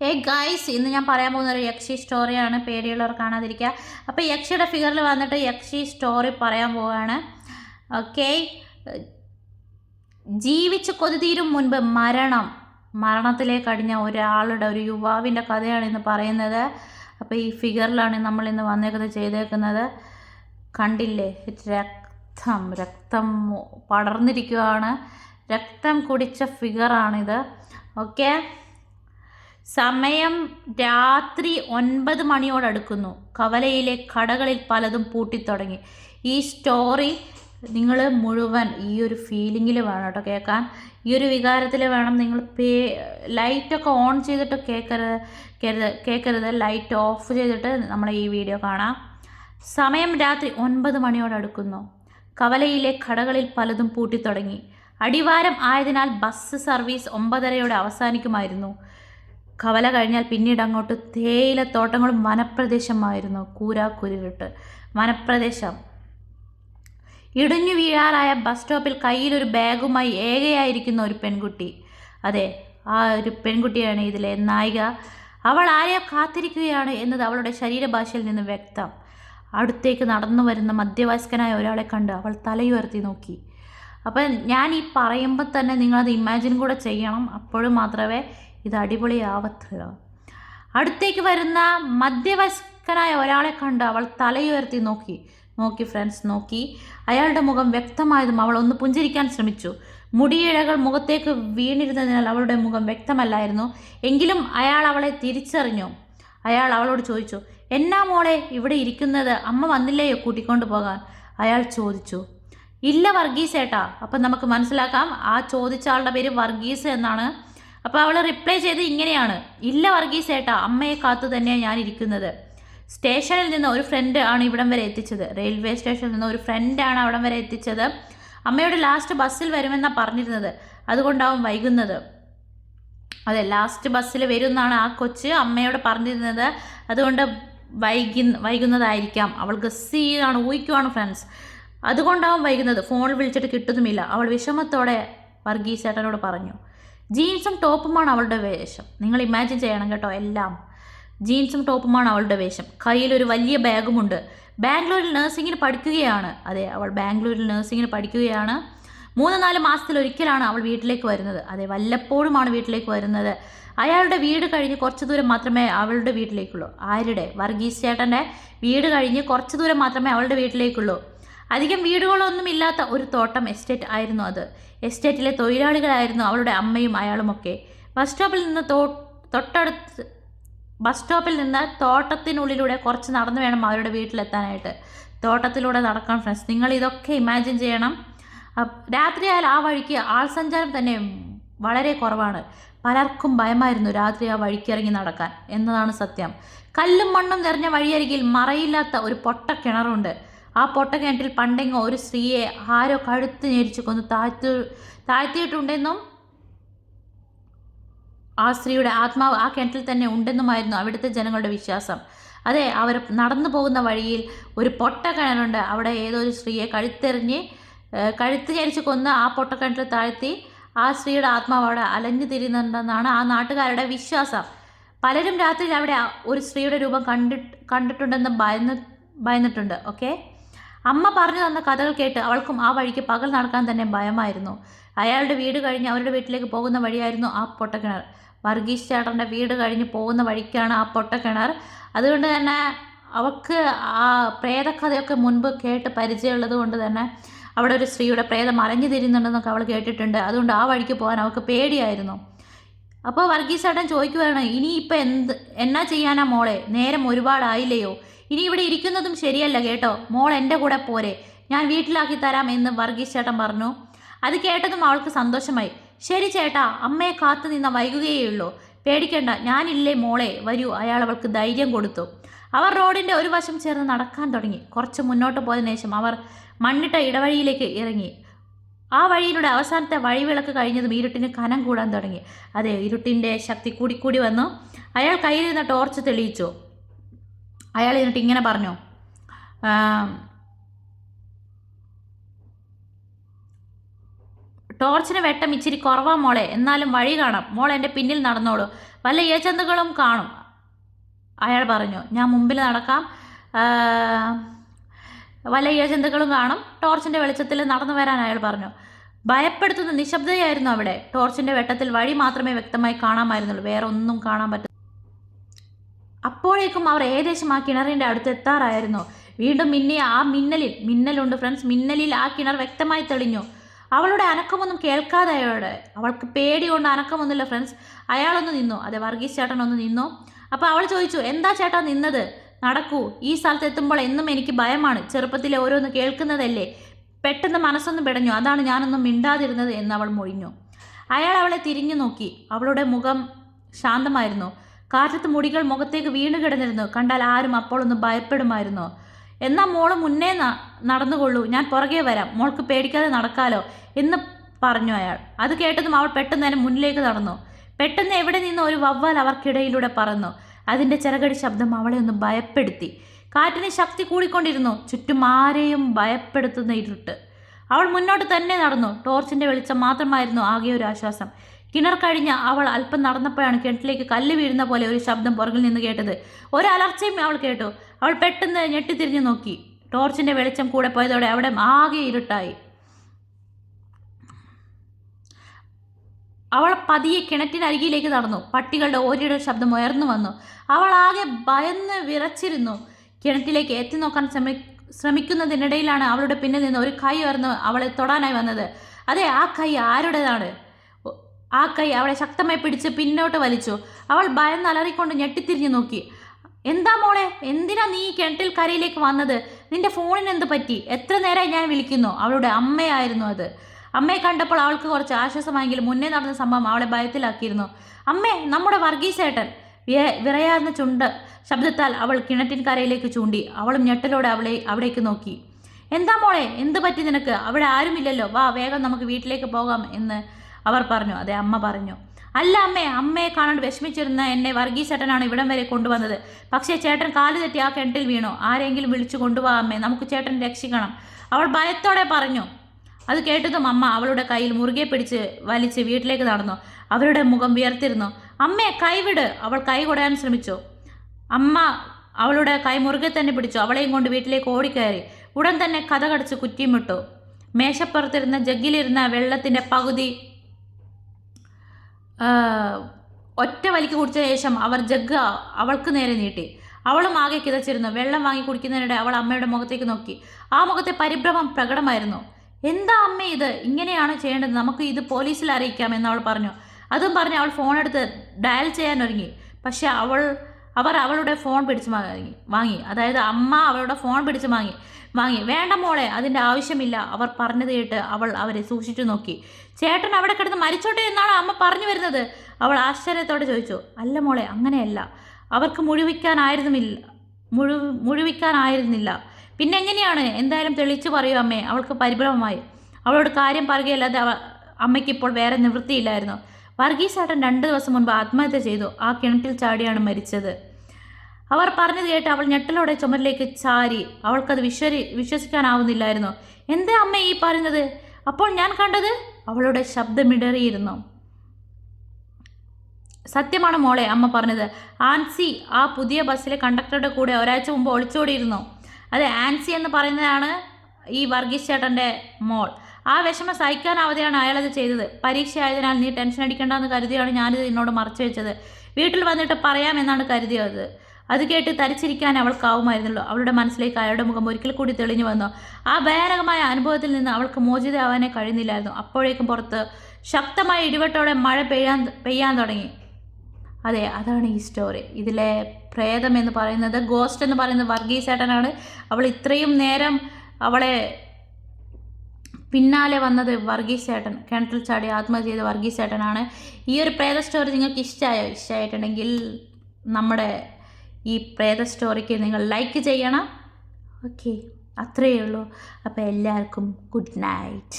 ഏ ഗൈസ് ഇന്ന് ഞാൻ പറയാൻ പോകുന്ന ഒരു യക്ഷി സ്റ്റോറിയാണ് പേടിയുള്ളവർ കാണാതിരിക്കുക. അപ്പോൾ യക്ഷിയുടെ ഫിഗറിൽ വന്നിട്ട് യക്ഷി സ്റ്റോറി പറയാൻ പോവുകയാണ് ഓക്കെ ജീവിച്ച് കൊതിതീരും മുൻപ് മരണം. മരണത്തിലേക്ക് അടിഞ്ഞ ഒരാളുടെ ഒരു യുവാവിന്റെ കഥയാണ് ഇന്ന് പറയുന്നത്. അപ്പോൾ ഈ ഫിഗറിലാണ് നമ്മൾ ഇന്ന് വന്നേക്കുന്നത് ചെയ്തേക്കുന്നത്. കണ്ടില്ലേ? രക്തം രക്തം പടർന്നിരിക്കുകയാണ് രക്തം കുടിച്ച ഫിഗറാണിത് ഓക്കെ സമയം രാത്രി ഒൻപത് മണിയോടടുക്കുന്നു കവലയിലെ കടകളിൽ പലതും പൂട്ടിത്തുടങ്ങി. ഈ സ്റ്റോറി നിങ്ങൾ മുഴുവൻ ഈ ഒരു ഫീലിങ്ങിൽ വേണം കേട്ടോ കേൾക്കാൻ. ഈ ഒരു വികാരത്തിൽ വേണം നിങ്ങൾ പേ ലൈറ്റൊക്കെ ഓൺ ചെയ്തിട്ട് കേൾക്കരുത് കരുത് കേൾക്കരുത് ലൈറ്റ് ഓഫ് ചെയ്തിട്ട് നമ്മളെ ഈ വീഡിയോ കാണാം. സമയം രാത്രി ഒൻപത് മണിയോടടുക്കുന്നു കവലയിലെ കടകളിൽ പലതും പൂട്ടിത്തുടങ്ങി. അടിവാരം ആയതിനാൽ ബസ് സർവീസ് ഒമ്പതരയോടെ അവസാനിക്കുമായിരുന്നു. കവല കഴിഞ്ഞാൽ പിന്നീട് അങ്ങോട്ട് തേയിലത്തോട്ടങ്ങളും വനപ്രദേശമായിരുന്നു കൂരാക്കുരുട്ട് വനപ്രദേശം. ഇടിഞ്ഞു വീഴാറായ ബസ് സ്റ്റോപ്പിൽ കയ്യിലൊരു ബാഗുമായി ഏകയായിരിക്കുന്ന ഒരു പെൺകുട്ടി. അതെ ആ ഒരു പെൺകുട്ടിയാണ് ഇതിലെ നായിക. അവൾ ആരെയോ കാത്തിരിക്കുകയാണ് എന്നത് അവളുടെ ശരീരഭാഷയിൽ നിന്ന് വ്യക്തം. അടുത്തേക്ക് നടന്നു വരുന്ന മധ്യവയസ്കനായ ഒരാളെ കണ്ട് അവൾ തലയുയർത്തി നോക്കി. അപ്പം ഞാൻ ഈ പറയുമ്പോൾ തന്നെ നിങ്ങളത് ഇമാജിൻ കൂടെ ചെയ്യണം. അപ്പോഴും മാത്രമേ ഇത് അടിപൊളിയാവത്തില്ല അടുത്തേക്ക് വരുന്ന മധ്യവയസ്കനായ ഒരാളെ കണ്ട് അവൾ തലയുയർത്തി നോക്കി. നോക്കി ഫ്രണ്ട്സ് നോക്കി. അയാളുടെ മുഖം വ്യക്തമായതും അവൾ ഒന്ന് പുഞ്ചിരിക്കാൻ ശ്രമിച്ചു. മുടിയിഴകൾ മുഖത്തേക്ക് വീണിരുന്നതിനാൽ അവളുടെ മുഖം വ്യക്തമല്ലായിരുന്നു. എങ്കിലും അയാൾ അവളെ തിരിച്ചറിഞ്ഞു. അയാൾ അവളോട് ചോദിച്ചു എന്നാ മോളെ ഇവിടെ ഇരിക്കുന്നത്? അമ്മ വന്നില്ലയോ കൂട്ടിക്കൊണ്ട് പോകാൻ? അയാൾ ചോദിച്ചു ഇല്ല വർഗീസ് ഏട്ടാ അപ്പം നമുക്ക് മനസ്സിലാക്കാം. ആ ചോദിച്ച ആളുടെ പേര് വർഗീസ് എന്നാണ്. അപ്പോൾ അവൾ റിപ്ലൈ ചെയ്ത് ഇങ്ങനെയാണ്. ഇല്ല വർഗീസ് ഏട്ടാ അമ്മയെ കാത്തു തന്നെയാണ് ഞാൻ ഇരിക്കുന്നത്. സ്റ്റേഷനിൽ നിന്ന് ഒരു ഫ്രണ്ട് ആണ് ഇവിടം വരെ എത്തിച്ചത്. റെയിൽവേ സ്റ്റേഷനിൽ നിന്ന് ഒരു ഫ്രണ്ടാണ് അവിടം വരെ എത്തിച്ചത്. അമ്മയുടെ ലാസ്റ്റ് ബസ്സിൽ വരുമെന്നാണ് പറഞ്ഞിരുന്നത്. അതുകൊണ്ടാവും വൈകുന്നത്. അതെ ലാസ്റ്റ് ബസ്സിൽ വരുമെന്നാണ് ആ കൊച്ച് അമ്മയോട് പറഞ്ഞിരുന്നത്. അതുകൊണ്ട് വൈകി വൈകുന്നതായിരിക്കാം. അവൾ ഗസ് ചെയ്യുകയാണ് ഊഹിക്കുവാണ് ഫ്രണ്ട്സ് അതുകൊണ്ടാവും വൈകുന്നത്. ഫോണിൽ വിളിച്ചിട്ട് കിട്ടുന്നുമില്ല. അവൾ വിഷമത്തോടെ വർഗീസ് ചേട്ടനോട് പറഞ്ഞു. ജീൻസും ടോപ്പുമാണ് അവളുടെ വേഷം. നിങ്ങൾ ഇമാജിൻ ചെയ്യണം കേട്ടോ എല്ലാം. ജീൻസും ടോപ്പുമാണ് അവളുടെ വേഷം. കയ്യിൽ ഒരു വലിയ ബാഗുമുണ്ട്. ബാംഗ്ലൂരിൽ നഴ്സിങ്ങിന് പഠിക്കുകയാണ്. അതെ അവൾ ബാംഗ്ലൂരിൽ നഴ്സിങ്ങിന് പഠിക്കുകയാണ്. മൂന്ന് നാല് മാസത്തിൽ ഒരിക്കലാണ് അവൾ വീട്ടിലേക്ക് വരുന്നത്. അതെ വല്ലപ്പോഴുമാണ് വീട്ടിലേക്ക് വരുന്നത്. അയാളുടെ വീട് കഴിഞ്ഞ് കുറച്ച് ദൂരം മാത്രമേ അവളുടെ വീട്ടിലേക്കുള്ളൂ. ആരുടെ? വർഗീസ് ചേട്ടന്റെ വീട് കഴിഞ്ഞ് കുറച്ച് ദൂരം മാത്രമേ അവളുടെ വീട്ടിലേക്കുള്ളൂ. അധികം വീടുകളൊന്നും ഇല്ലാത്ത ഒരു തോട്ടം എസ്റ്റേറ്റ് ആയിരുന്നു അത്. എസ്റ്റേറ്റിലെ തൊഴിലാളികളായിരുന്നു അവളുടെ അമ്മയും അയാളുമൊക്കെ. ബസ് സ്റ്റോപ്പിൽ നിന്ന് തോ തൊട്ടടുത്ത് ബസ് സ്റ്റോപ്പിൽ നിന്ന് തോട്ടത്തിനുള്ളിലൂടെ കുറച്ച് നടന്നു വേണം അവരുടെ വീട്ടിലെത്താനായിട്ട്. തോട്ടത്തിലൂടെ നടക്കാൻ ഫ്രണ്ട്സ് നിങ്ങൾ ഇതൊക്കെ ഇമാജിൻ ചെയ്യണം. രാത്രിയായാൽ ആ വഴിക്ക് ആൾ സഞ്ചാരം തന്നെ വളരെ കുറവാണ്. പലർക്കും ഭയമായിരുന്നു രാത്രി ആ വഴിക്ക് ഇറങ്ങി നടക്കാൻ എന്നതാണ് സത്യം. കല്ലും മണ്ണും നിറഞ്ഞ വഴിയരികിൽ മറയില്ലാത്ത ഒരു പൊട്ട കിണറുണ്ട് ആ പൊട്ട കിണറ്റിൽ പണ്ടെങ്ങോ ഒരു സ്ത്രീയെ ആരോ കഴുത്ത് ഞെരിച്ചു കൊന്ന്. താഴ്ത്തു താഴ്ത്തിയിട്ടുണ്ടെന്നും ആ സ്ത്രീയുടെ ആത്മാവ് ആ കിണറ്റിൽ തന്നെ ഉണ്ടെന്നുമായിരുന്നു അവിടുത്തെ ജനങ്ങളുടെ വിശ്വാസം. അതെ അവർ നടന്നു പോകുന്ന വഴിയിൽ ഒരു പൊട്ട കിണറുണ്ട് അവിടെ ഏതോ ഒരു സ്ത്രീയെ കഴുത്തെറിഞ്ഞ് കഴുത്ത് ഞെരിച്ച് കൊന്ന് ആ പൊട്ട കിണറ്റിൽ താഴ്ത്തി ആ സ്ത്രീയുടെ ആത്മാവ് അവിടെ അലഞ്ഞു തിരിയുന്നുണ്ടെന്നാണ് ആ നാട്ടുകാരുടെ വിശ്വാസം. പലരും രാത്രിയിൽ അവിടെ ഒരു സ്ത്രീയുടെ രൂപം കണ്ടിട്ട് കണ്ടിട്ടുണ്ടെന്ന് ഭയന്ന് ഭയന്നിട്ടുണ്ട്. ഓക്കെ? അമ്മ പറഞ്ഞു തന്ന കഥകൾ കേട്ട് അവൾക്കും ആ വഴിക്ക് പകൽ നടക്കാൻ തന്നെ ഭയമായിരുന്നു. അയാളുടെ വീട് കഴിഞ്ഞ് അവരുടെ വീട്ടിലേക്ക് പോകുന്ന വഴിയായിരുന്നു ആ പൊട്ടക്കിണർ. വർഗീസ് ചേട്ടന്റെ വീട് കഴിഞ്ഞ് പോകുന്ന വഴിക്കാണ് ആ പൊട്ടക്കിണർ. അതുകൊണ്ട് തന്നെ അവൾക്ക് ആ പ്രേതകഥയൊക്കെ മുൻപ് കേട്ട് പരിചയമുള്ളത് കൊണ്ട് തന്നെ അവിടെ ഒരു സ്ത്രീയുടെ പ്രേതം അലഞ്ഞു തിരിയുന്നുണ്ടെന്നൊക്കെ അവൾ കേട്ടിട്ടുണ്ട്. അതുകൊണ്ട് ആ വഴിക്ക് പോകാൻ അവൾക്ക് പേടിയായിരുന്നു. അപ്പോൾ വർഗീസ് ചേട്ടൻ ചോദിക്കുകയാണ് ഇനിയിപ്പോൾ എന്ത് എന്നാ ചെയ്യാനാ മോളെ? നേരം ഒരുപാടായില്ലയോ? ഇനി ഇവിടെ ഇരിക്കുന്നതും ശരിയല്ല കേട്ടോ. മോൾ എന്റെ കൂടെ പോരെ. ഞാൻ വീട്ടിലാക്കി തരാം എന്ന് വർഗീസ് ചേട്ടൻ പറഞ്ഞു. അത് കേട്ടതും അവൾക്ക് സന്തോഷമായി. ശരി ചേട്ടാ അമ്മയെ കാത്തു നിന്ന വൈകുകയുള്ളൂ പേടിക്കണ്ട ഞാനില്ലേ മോളെ. വരൂ അയാൾ അവൾക്ക് ധൈര്യം കൊടുത്തു. അവർ റോഡിന്റെ ഒരു വശം ചേർന്ന് നടക്കാൻ തുടങ്ങി. കുറച്ച് മുന്നോട്ട് പോയതിനു ശേഷം അവർ മണ്ണിട്ട ഇടവഴിയിലേക്ക് ഇറങ്ങി. ആ വഴിയിലൂടെ അവസാനത്തെ വഴിവിളക്ക് കഴിഞ്ഞതും ഇരുട്ടിന് കനം കൂടാൻ തുടങ്ങി. അതെ ഇരുട്ടിന്റെ ശക്തി കൂടിക്കൂടി വന്നു. അയാൾ കയ്യിലിരുന്ന ടോർച്ച് തെളിയിച്ചു. അയാൾ എന്നിട്ട് ഇങ്ങനെ പറഞ്ഞു. "ആം, ടോർച്ചിന് വെട്ടം ഇച്ചിരി കുറവാ മോളെ. എന്നാലും വഴി കാണാം. മോൾ എന്റെ പിന്നിൽ നടന്നോളൂ. വല്ല ഏജന്തുകളും കാണും. അയാൾ പറഞ്ഞു ഞാൻ മുമ്പിൽ നടക്കാം. വല്ല ഇഴജന്തുക്കളും കാണും. ടോർച്ചിന്റെ വെളിച്ചത്തിൽ നടന്നു വരാൻ അയാൾ പറഞ്ഞു. ഭയപ്പെടുത്തുന്ന നിശബ്ദയായിരുന്നു അവിടെ. ടോർച്ചിന്റെ വെട്ടത്തിൽ വഴി മാത്രമേ വ്യക്തമായി കാണാമായിരുന്നുള്ളൂ. വേറെ ഒന്നും കാണാൻ പറ്റും അപ്പോഴേക്കും അവർ ഏകദേശം ആ കിണറിന്റെ അടുത്ത് എത്താറായിരുന്നു. വീണ്ടും മിന്നി ആ മിന്നലിൽ മിന്നലുണ്ട് ഫ്രണ്ട്സ്. മിന്നലിൽ ആ കിണർ വ്യക്തമായി തെളിഞ്ഞു. അവളുടെ അനക്കമൊന്നും കേൾക്കാതെ അയാളുടെ അവൾക്ക് പേടി കൊണ്ട് അനക്കമൊന്നുമില്ല ഫ്രണ്ട്സ്. അയാളൊന്ന് നിന്നു. അതെ വർഗീസ് ചേട്ടൻ ഒന്ന് നിന്നു. അപ്പോൾ അവൾ ചോദിച്ചു എന്താ ചേട്ടാ നിന്നത്? നടക്കൂ ഈ സ്ഥലത്ത് എത്തുമ്പോൾ എന്നും എനിക്ക് ഭയമാണ്. ചെറുപ്പത്തിലെ ഓരോന്ന് കേൾക്കുന്നതല്ലേ? പെട്ടെന്ന് മനസ്സൊന്ന് പിടഞ്ഞു. അതാണ് ഞാനൊന്നും മിണ്ടാതിരുന്നത് എന്ന് അവൾ മൊഴിഞ്ഞു. അയാൾ അവളെ തിരിഞ്ഞു നോക്കി. അവളുടെ മുഖം ശാന്തമായിരുന്നു. കാറ്റത്ത് മുടികൾ മുഖത്തേക്ക് വീണു കിടന്നിരുന്നു. കണ്ടാൽ ആരും അപ്പോൾ ഒന്ന് ഭയപ്പെടുമായിരുന്നു. എന്നാ മോൾ മുന്നേ നടന്നുകൊള്ളൂ. ഞാൻ പുറകെ വരാം. മോൾക്ക് പേടിക്കാതെ നടക്കാലോ എന്ന് പറഞ്ഞു അയാൾ. അത് കേട്ടതും അവൾ പെട്ടെന്ന് തന്നെ മുന്നിലേക്ക് നടന്നു. പെട്ടെന്ന് എവിടെ നിന്ന് ഒരു വവ്വാൽ അവർക്കിടയിലൂടെ പറന്നു. അതിന്റെ ചിറകടി ശബ്ദം അവളെ ഒന്ന് ഭയപ്പെടുത്തി. കാറ്റിന് ശക്തി കൂടിക്കൊണ്ടിരുന്നു. ചുറ്റും ആരെയും ഭയപ്പെടുത്തുന്ന ഇരുട്ട്. അവൾ മുന്നോട്ട് തന്നെ നടന്നു. ടോർച്ചിന്റെ വെളിച്ചം മാത്രമായിരുന്നു ആകെ ഒരു ആശ്വാസം. കിണർ കഴിഞ്ഞ അവൾ അല്പം നടന്നപ്പോഴാണ് കിണറ്റിലേക്ക് കല്ല് വീഴുന്ന പോലെ ഒരു ശബ്ദം പുറകിൽ നിന്ന് കേട്ടത്. ഒരു അലർച്ചയും അവൾ കേട്ടു. അവൾ പെട്ടെന്ന് ഞെട്ടിത്തിരിഞ്ഞു നോക്കി. ടോർച്ചിന്റെ വെളിച്ചം കൂടെ പോയതോടെ അവിടെ ആകെ ഇരുട്ടായി. അവൾ പതിയെ കിണറ്റിനരികിലേക്ക് നടന്നു. പട്ടികളുടെ ഓരിയുടെ ശബ്ദം ഉയർന്നു വന്നു. അവൾ ആകെ ഭയന്ന് വിറച്ചിരുന്നു. കിണറ്റിലേക്ക് എത്തി നോക്കാൻ ശ്രമി ശ്രമിക്കുന്നതിനിടയിലാണ് അവളുടെ പിന്നിൽ നിന്ന് ഒരു കൈ ഉയർന്ന് അവളെ തൊടാനായി വന്നത്. അതെ ആ കൈ ആരുടേതാണ്? ആ കൈ അവളെ ശക്തമായി പിടിച്ച് പിന്നോട്ട് വലിച്ചു. അവൾ ഭയന്ന് അലറിക്കൊണ്ട് ഞെട്ടിത്തിരിഞ്ഞു നോക്കി. എന്താ മോളെ? എന്തിനാ നീ കിണറ്റിൽ കരയിലേക്ക് വന്നത്? നിന്റെ ഫോണിന് എന്ത് പറ്റി? എത്ര നേരമായി ഞാൻ വിളിക്കുന്നു. അവളുടെ അമ്മയായിരുന്നു അത്. അമ്മയെ കണ്ടപ്പോൾ അവൾക്ക് കുറച്ച് ആശ്വാസമായെങ്കിലും മുന്നേ നടന്ന സംഭവം അവളെ ഭയത്തിലാക്കിയിരുന്നു. അമ്മേ നമ്മുടെ വർഗീസേട്ടൻ വിറയാർന്ന ചുണ്ട് ശബ്ദത്താൽ അവൾ കിണറ്റിൻ കരയിലേക്ക് ചൂണ്ടി അവളും ഞെട്ടലോടെ അവളെ അവിടേക്ക് നോക്കി. എന്താ മോളെ എന്ത് പറ്റി നിനക്ക്? അവിടെ ആരുമില്ലല്ലോ. വാ വേഗം നമുക്ക് വീട്ടിലേക്ക് പോകാം എന്ന് അവർ പറഞ്ഞു. അതെ അമ്മ പറഞ്ഞു. അല്ല അമ്മേ അമ്മയെ കാണാണ്ട് വിഷമിച്ചിരുന്ന എന്നെ വർഗീസ് ചേട്ടനാണ് ഇവിടം വരെ കൊണ്ടുവന്നത്. പക്ഷേ ചേട്ടൻ കാൽ തെറ്റി ആ കിണറ്റിൽ വീണു. ആരെങ്കിലും വിളിച്ചു കൊണ്ടുപോകാം അമ്മേ. നമുക്ക് ചേട്ടൻ രക്ഷിക്കണം. അവൾ ഭയത്തോടെ പറഞ്ഞു. അത് കേട്ടതും അമ്മ അവളുടെ കയ്യിൽ മുറുകെ പിടിച്ച് വലിച്ച് വീട്ടിലേക്ക് നടന്നു. അവരുടെ മുഖം വിയർത്തിരുന്നു. അമ്മയെ കൈവിട്. അവൾ കൈ കൊടയാൻ ശ്രമിച്ചു. അമ്മ അവളുടെ കൈ മുറുകെ തന്നെ പിടിച്ചു. അവളെയും കൊണ്ട് വീട്ടിലേക്ക് ഓടിക്കയറി. ഉടൻ തന്നെ കഥ കടച്ച് കുറ്റിയുമിട്ടു മേശപ്പുറത്തിരുന്ന ജഗ്ഗിലിരുന്ന വെള്ളത്തിന്റെ പകുതി ഒറ്റ വലിക്ക് കുടിച്ച ശേഷം അവർ ജഗ്ഗ അവൾക്ക് നേരെ നീട്ടി. അവളും ആകെ കിതച്ചിരുന്നു. വെള്ളം വാങ്ങി കുടിക്കുന്നതിനിടെ അവൾ അമ്മയുടെ മുഖത്തേക്ക് നോക്കി. ആ മുഖത്തെ പരിഭ്രമം പ്രകടമായിരുന്നു. എന്താ അമ്മ ഇത്? ഇങ്ങനെയാണ് ചെയ്യേണ്ടത്. നമുക്ക് ഇത് പോലീസിൽ അറിയിക്കാം എന്ന് അവൾ പറഞ്ഞു. അതും പറഞ്ഞ് അവൾ ഫോൺ എടുത്ത് ഡയൽ ചെയ്യാൻ ഒരുങ്ങി. പക്ഷെ അവൾ അവർ അവളുടെ ഫോൺ പിടിച്ച് വാങ്ങി. വാങ്ങി. അതായത് അമ്മ അവളുടെ ഫോൺ പിടിച്ച് വാങ്ങി. വാങ്ങി. വേണ്ട മോളെ അതിന്റെ ആവശ്യമില്ല. അവർ പറഞ്ഞത് കേട്ട് അവൾ അവരെ സൂക്ഷിച്ചു നോക്കി. ചേട്ടൻ അവിടെ കിടന്ന് മരിച്ചോട്ടെ എന്നാണ് അമ്മ പറഞ്ഞു വരുന്നത്? അവൾ ആശ്ചര്യത്തോടെ ചോദിച്ചു. അല്ല മോളെ അങ്ങനെയല്ല. അവർക്ക് മുഴുവിക്കാനായിരുന്നില്ല മുഴു മുഴുവിക്കാനായിരുന്നില്ല. പിന്നെ എങ്ങനെയാണ് എന്തായാലും തെളിച്ചു പറയൂ അമ്മേ. അവൾക്ക് പരിഭ്രമമായി. അവളോട് കാര്യം പറയുകയല്ലാതെ അവ അമ്മയ്ക്ക് ഇപ്പോൾ വേറെ നിവൃത്തിയില്ലായിരുന്നു. വർഗീസ് ചേട്ടൻ രണ്ട് ദിവസം മുൻപ് ആത്മഹത്യ ചെയ്തു. ആ കിണറ്റിൽ ചാടിയാണ് മരിച്ചത്. അവർ പറഞ്ഞത് കേട്ട് അവൾ ഞെട്ടലോടെ ചുമരിലേക്ക് ചാരി. അവൾക്കത് വിശ്വരി വിശ്വസിക്കാനാവുന്നില്ലായിരുന്നു. എന്താ അമ്മ ഈ പറഞ്ഞത് അപ്പോൾ ഞാൻ കണ്ടത്? അവളുടെ ശബ്ദമിടറിയിരുന്നു. സത്യമാണ് മോളെ അമ്മ പറഞ്ഞത്. ആൻസി ആ പുതിയ ബസ്സിലെ കണ്ടക്ടറുടെ കൂടെ ഒരാഴ്ച മുമ്പ് ഒളിച്ചോടിയിരുന്നു. അതെ ആൻസി എന്ന് പറയുന്നതാണ് ഈ വർഗീസ് ചേട്ടന്റെ മോൾ. ആ വിഷമം സഹിക്കാനാവതെയാണ് അയാളത് ചെയ്തത്. പരീക്ഷ ആയതിനാൽ നീ ടെൻഷൻ അടിക്കേണ്ടെന്ന് കരുതിയാണ് ഞാനിത് എന്നോട് മറച്ചു വെച്ചത്. വീട്ടിൽ വന്നിട്ട് പറയാമെന്നാണ് കരുതിയത്. അത് കേട്ട് തരിച്ചിരിക്കാൻ അവൾക്കാവുമായിരുന്നുള്ളൂ അവളുടെ മനസ്സിലേക്ക് അയാളുടെ മുഖം ഒരിക്കൽ കൂടി തെളിഞ്ഞു വന്നു. ആ ഭയാനകമായ അനുഭവത്തിൽ നിന്ന് അവൾക്ക് മോചിതയാവാനേ കഴിയുന്നില്ലായിരുന്നു. അപ്പോഴേക്കും പുറത്ത് ശക്തമായ ഇടിവെട്ടോടെ മഴ പെയ്യാൻ പെയ്യാൻ തുടങ്ങി. അതെ അതാണ് ഈ സ്റ്റോറി ഇതിലെ പ്രേതം എന്ന് പറയുന്നത് ഗോസ്റ്റ് എന്ന് പറയുന്നത് വർഗീസേട്ടനാണ് അവൾ ഇത്രയും നേരം അവളെ പിന്നാലെ വന്നത് വർഗീസ് ചേട്ടൻ കിണറ്റിൽ ചാടി ആത്മഹത്യ ചെയ്ത വർഗീസ് ചേട്ടനാണ് ഈ ഒരു പ്രേത സ്റ്റോറി നിങ്ങൾക്ക് ഇഷ്ടമായോ ഇഷ്ടമായിട്ടുണ്ടെങ്കിൽ നമ്മുടെ ഈ പ്രേത സ്റ്റോറിക്ക് നിങ്ങൾ ലൈക്ക് ചെയ്യണം. ഓക്കെ അത്രയേ ഉള്ളൂ. അപ്പോൾ എല്ലാവർക്കും ഗുഡ് നൈറ്റ്